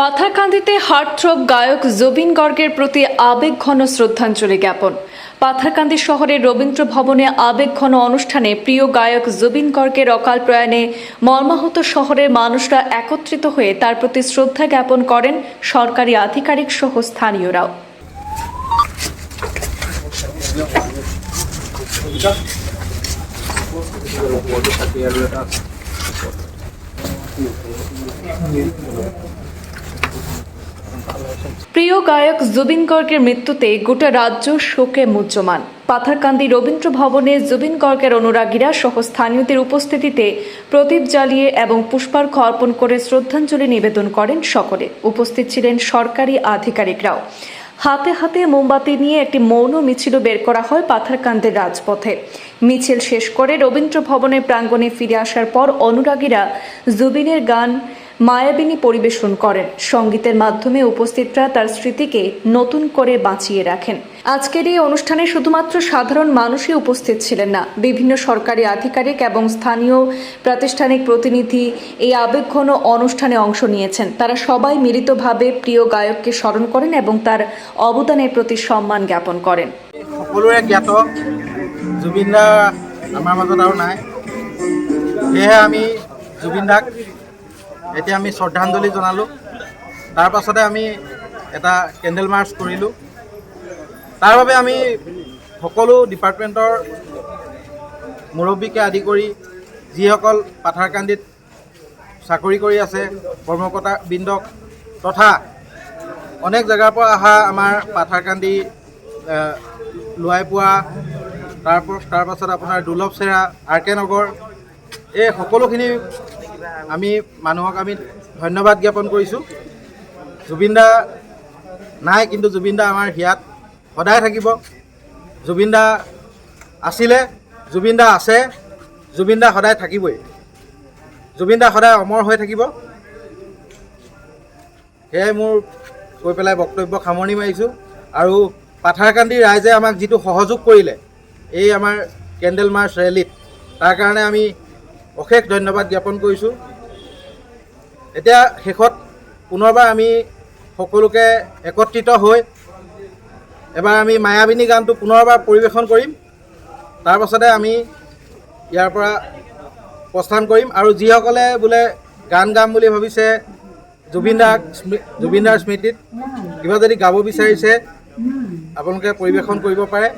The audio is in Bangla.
পাথারকান্দিতে হার্টথ্রব গায়ক জুবিন গর্গের প্রতি আবেগঘন শ্রদ্ধাঞ্জলি জ্ঞাপন। পাথারকান্দি শহরের রবীন্দ্র ভবনে আবেগঘন অনুষ্ঠানে প্রিয় গায়ক জুবিন গর্গের অকাল প্রয়াণে মর্মাহত শহরের মানুষরা একত্রিত হয়ে তার প্রতি শ্রদ্ধা জ্ঞাপন করেন সরকারি আধিকারিক সহ স্থানীয়রাও। প্রিয় গায়ক জুবিন গর্গের মৃত্যুতে গোটা রাজ্য শোকে মুহ্যমান। পাথারকান্দি রবীন্দ্র ভবনে জুবিন গর্গের অনুরাগীরা সহ স্থানীয়দের উপস্থিতিতে প্রদীপ জ্বালিয়ে এবং পুষ্পার্ঘ অর্পণ করে শ্রদ্ধাঞ্জলি নিবেদন করেন সকলে। উপস্থিত ছিলেন সরকারি আধিকারিকরাও। হাতে হাতে মোমবাতি নিয়ে একটি মৌন মিছিল বের করা হয় পাথারকান্দের রাজপথে। মিছিল শেষ করে রবীন্দ্র ভবনের প্রাঙ্গণে ফিরে আসার পর অনুরাগীরা জুবিনের গান মায়াবিনী পরিবেশন করেন। সঙ্গীতের মাধ্যমে উপস্থিতরা তার স্মৃতিকে নতুন করে বাঁচিয়ে রাখেন। আজকের এই অনুষ্ঠানে শুধুমাত্র সাধারণ মানুষই উপস্থিত ছিলেন না, বিভিন্ন সরকারি আধিকারিক এবং স্থানীয় প্রাতিষ্ঠানিক প্রতিনিধি এই আবেগঘন অনুষ্ঠানে অংশ নিয়েছেন। তারা সবাই মিলিতভাবে প্রিয় গায়ককে স্মরণ করেন এবং তার অবদানের প্রতি সম্মান জ্ঞাপন করেন। জ্ঞাত জুবিন দা আমাৰ মাজত আৰু নাই। সেয়েহে আমি জুবিন দাক এতিয়া আমি শ্ৰদ্ধাঞ্জলি জনালোঁ। তাৰ পাছতে আমি এটা কেণ্ডেল মাৰ্চ কৰিলোঁ। তাৰ বাবে আমি সকলো ডিপাৰ্টমেণ্টৰ মুৰব্বীকে আদি কৰি যিসকল পাথাৰকান্দিত চাকৰি কৰি আছে কৰ্মকৰ্তাবৃন্দক তথা অনেক জেগাৰ পৰা অহা আমাৰ পাথাৰকান্দি এ, লোৱাইপোৱা তাৰ প- তাৰ পাছত আপোনাৰ দুৰ্লভ চেৰা আৰ কে নগৰ এই সকলোখিনি আমি মানুহক আমি ধন্যবাদ জ্ঞাপন কৰিছোঁ। জুবিন দা নাই কিন্তু জুবিন দা আমাৰ হিয়াত সদায় থাকিব। জুবিন দা আছিলে জুবিন দা আছে জুবিন দা সদায় থাকিবই। জুবিন দা সদায় অমৰ হৈ থাকিব। সেয়াই মোৰ কৈ পেলাই বক্তব্য সামৰণি মাৰিছোঁ। আৰু পাথাৰকান্দি ৰাইজে আমাক যিটো সহযোগ কৰিলে এই আমাৰ কেণ্ডেল মাৰ্চ ৰেলীত তাৰ কাৰণে আমি অশেষ ধন্যবাদ জ্ঞাপন কৰিছোঁ। এতিয়া শেষত পুনৰবাৰ আমি সকলোকে একত্ৰিত হৈ এবাৰ আমি মায়াবিনী গানটো পুনৰবাৰ পৰিৱেশন কৰিম। তাৰ পাছতে আমি ইয়াৰ পৰা প্ৰস্থান কৰিম আৰু যিসকলে বোলে গান গাম বুলি ভাবিছে জুবিন দাক জুবিন দাৰ স্মৃতিত কিবা যদি গাব বিচাৰিছে আপোনালোকে পৰিৱেশন কৰিব পাৰে।